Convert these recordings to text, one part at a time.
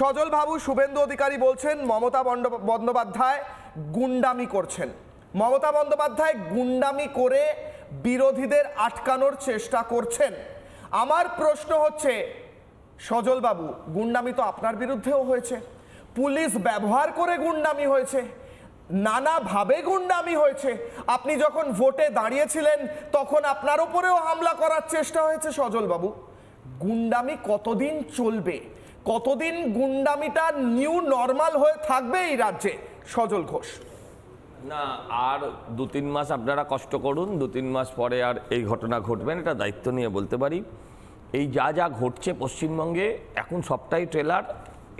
সজল বাবু, শুভেন্দু অধিকারী বলছেন, মমতা বন্দ্যোপাধ্যায় গুন্ডামি করছেন। মমতা বন্দ্যোপাধ্যায় গুন্ডামি করে বিরোধীদের আটকানোর চেষ্টা করছেন। আমার প্রশ্ন হচ্ছে, সজল বাবু, গুন্ডামি তো আপনার বিরুদ্ধেও হয়েছে। পুলিশ ব্যবহার করে গুন্ডামি হয়েছে। নানাভাবে গুন্ডামি হয়েছে। আপনি যখন ভোটে দাঁড়িয়েছিলেন, তখন আপনার উপরেও হামলা করার চেষ্টা হয়েছে সজল বাবু। গুন্ডামি কতদিন চলবে? কতদিন গুন্ডামিটা নিউ নর্মাল হয়ে থাকবে এই রাজ্যে? সজল ঘোষ। না, আর দু তিন মাস আপনারা কষ্ট করুন, দু তিন মাস পরে আর এই ঘটনা ঘটবে না, এটা দায়িত্ব নিয়ে বলতে পারি। এই যা যা ঘটছে পশ্চিমবঙ্গে, এখন সবটাই ট্রেলার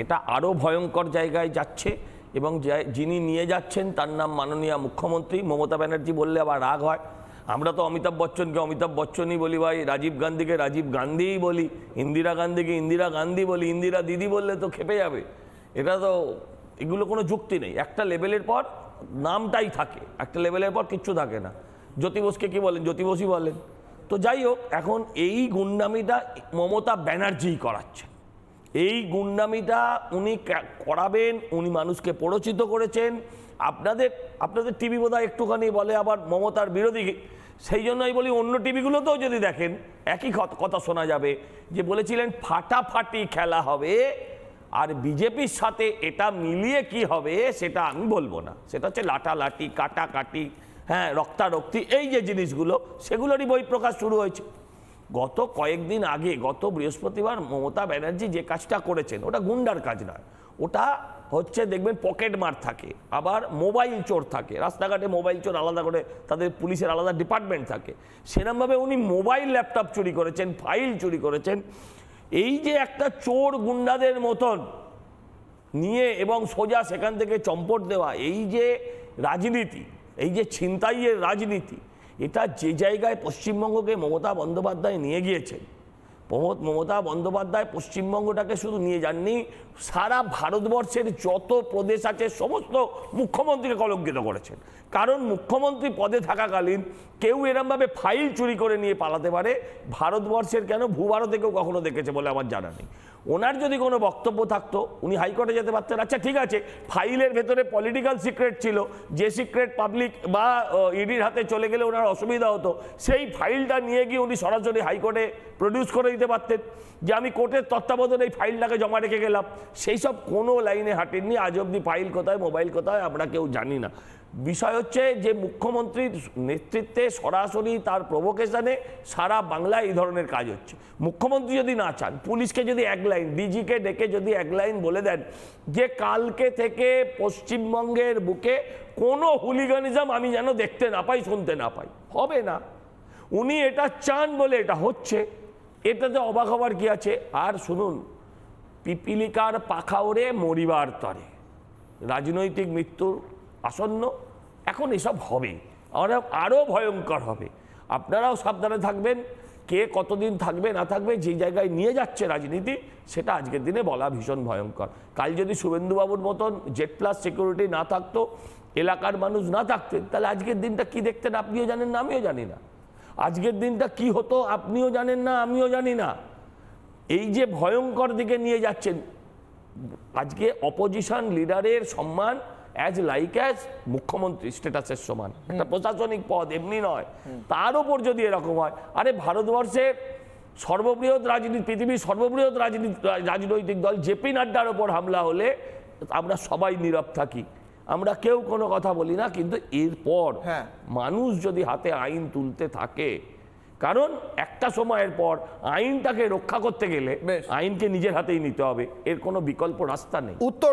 এটা আরও ভয়ঙ্কর জায়গায় যাচ্ছে এবং যিনি নিয়ে যাচ্ছেন, তার নাম মাননীয় মুখ্যমন্ত্রী, মমতা ব্যানার্জি বললে আবার রাগ হয়। আমরা তো অমিতাভ বচ্চনকে অমিতাভ বচ্চনই বলি ভাই, রাজীব গান্ধীকে রাজীব গান্ধীই বলি, ইন্দিরা গান্ধীকে ইন্দিরা গান্ধী বলি, ইন্দিরা দিদি বললে তো খেপে যাবে। এটা তো, এগুলো কোনো যুক্তি নেই। একটা লেভেলের পর নামটাই থাকে, একটা লেভেলের পর কিচ্ছু থাকে না। জ্যোতি বোসকে কী বলেন? জ্যোতি বসই বলেন। তো যাই হোক, এখন এই গুন্ডামিটা মমতা ব্যানার্জিই করাচ্ছে। এই গুন্ডামিটা উনি করাবেন, উনি মানুষকে প্ররোচিত করেছেন। আপনাদের আপনাদের টিভি বোধহয় একটুখানি বলে আবার মমতার বিরোধী। সেই জন্যই বলি অন্য টিভিগুলোতেও যদি দেখেন, একই কথা- শোনা যাবে যে বলেছিলেন, ফাটাফাটি খেলা হবে আর বিজেপির সাথে এটা মিলিয়ে কি হবে সেটা আমি বলব না। সেটা হচ্ছে লাটালাটি, কাটাকাটি হ্যাঁ রক্তারক্তি, এই যে জিনিসগুলো, সেগুলোরই বই প্রকাশ শুরু হয়েছে। গত কয়েকদিন আগে, গত বৃহস্পতিবার মমতা ব্যানার্জি যে কাজটা করেছেন, ওটা গুন্ডার কাজ নয় ওটা হচ্ছে দেখবেন পকেট মার থাকে, আবার মোবাইল চোর থাকে, রাস্তাঘাটে মোবাইল চোর আলাদা করে তাদের পুলিশের আলাদা ডিপার্টমেন্ট থাকে। সেরমভাবে উনি মোবাইল ল্যাপটপ চুরি করেছেন ফাইল চুরি করেছেন। এই যে একটা চোর গুন্ডাদের মতন নিয়ে এবং সোজা সেখান থেকে চম্পট দেওয়া, এই যে রাজনীতি, এই যে ছিনতাইয়ের রাজনীতি, এটা যে জায়গায় পশ্চিমবঙ্গকে মমতা বন্দ্যোপাধ্যায় নিয়ে গিয়েছেন মমতা বন্দ্যোপাধ্যায় পশ্চিমবঙ্গটাকে শুধু নিয়ে যাননি, সারা ভারতবর্ষের যত প্রদেশ আছে সমস্ত মুখ্যমন্ত্রীকে কলঙ্কিত করেছেন। কারণ মুখ্যমন্ত্রী পদে থাকাকালীন কেউ এরমভাবে ফাইল চুরি করে নিয়ে পালাতে পারে, ভারতবর্ষের কেন? ভূভারতে কেউ কখনো দেখেছে বলে আমার জানা নেই। ওনার যদি কোনো বক্তব্য থাকতো, উনি হাইকোর্টে যেতে পারতেন। আচ্ছা ঠিক আছে, ফাইলের ভেতরে পলিটিক্যাল সিক্রেট ছিল, যে সিক্রেট পাবলিক বা ইডির হাতে চলে গেলে ওনার অসুবিধা হতো, সেই ফাইলটা নিয়ে গিয়ে উনি সরাসরি হাইকোর্টে প্রডিউস করে দিতে পারতেন। যে আমি কোর্টের তত্ত্বাবধানে এই ফাইলটাকে জমা রেখে গেলাম। সেই সব কোনো লাইনে হাঁটেননি। আজ অবধি ফাইল কোথায়, মোবাইল কোথায়, আমরা কেউ জানি না। বিষয় হচ্ছে যে মুখ্যমন্ত্রীর নেতৃত্বে সরাসরি তার প্রভোকেশনে সারা বাংলায় এই ধরনের কাজ হচ্ছে। মুখ্যমন্ত্রী যদি না চান, পুলিশকে যদি এক লাইন, ডিজিকে ডেকে যদি এক লাইন বলে দেন যে কালকে থেকে পশ্চিমবঙ্গের বুকে কোনো হুলিগানিজম আমি যেন দেখতে না পাই, শুনতে না পাই, হবে না। উনি এটা চান বলে এটা হচ্ছে। এটাতে অবাক হবার কি আছে? আর শুনুন, পিপিলিকার পাখা ওড়ে মরিবার তরে। রাজনৈতিক মৃত্যুর আসন্ন। এখন এসব হবে। আরও আরও ভয়ঙ্কর হবে। আপনারাও সাবধানে থাকবেন। কে কতদিন থাকবে, না থাকবে, যে জায়গায় নিয়ে যাচ্ছে রাজনীতি, সেটা আজকের দিনে বলা ভীষণ ভয়ঙ্কর। কাল যদি শুভেন্দুবাবুর মতন জেড প্লাস সিকিউরিটি না থাকতো, এলাকার মানুষ না থাকতেন তাহলে আজকের দিনটা কি দেখতেন আপনিও জানেন না, আমিও জানি না। আজকের দিনটা কি হতো, আপনিও জানেন না, আমিও জানি না। এই যে ভয়ঙ্কর দিকে নিয়ে যাচ্ছেন, আজকে অপোজিশন লিডারের সম্মান অ্যাজ লাইক অ্যাজ মুখ্যমন্ত্রী স্ট্যাটাসের সমান। একটা প্রশাসনিক পদ এমনি নয়। তার উপর যদি এরকম হয় আরে ভারতবর্ষের সর্ববৃহৎ রাজনীতি পৃথিবীর সর্ববৃহৎ রাজনীতি রাজনৈতিক দল জেপি নাড্ডার ওপর হামলা হলে আমরা সবাই নীরব থাকি। আমরা কেউ কোনো কথা বলি না কিন্তু এরপর হ্যাঁ। মানুষ যদি হাতে আইন তুলতে থাকে কারণ একটা সময়ের পর আইনটাকে রক্ষা করতে গেলে আইনকে নিজের হাতেই নিতে হবে এর কোনো বিকল্প রাস্তা নেই। উত্তর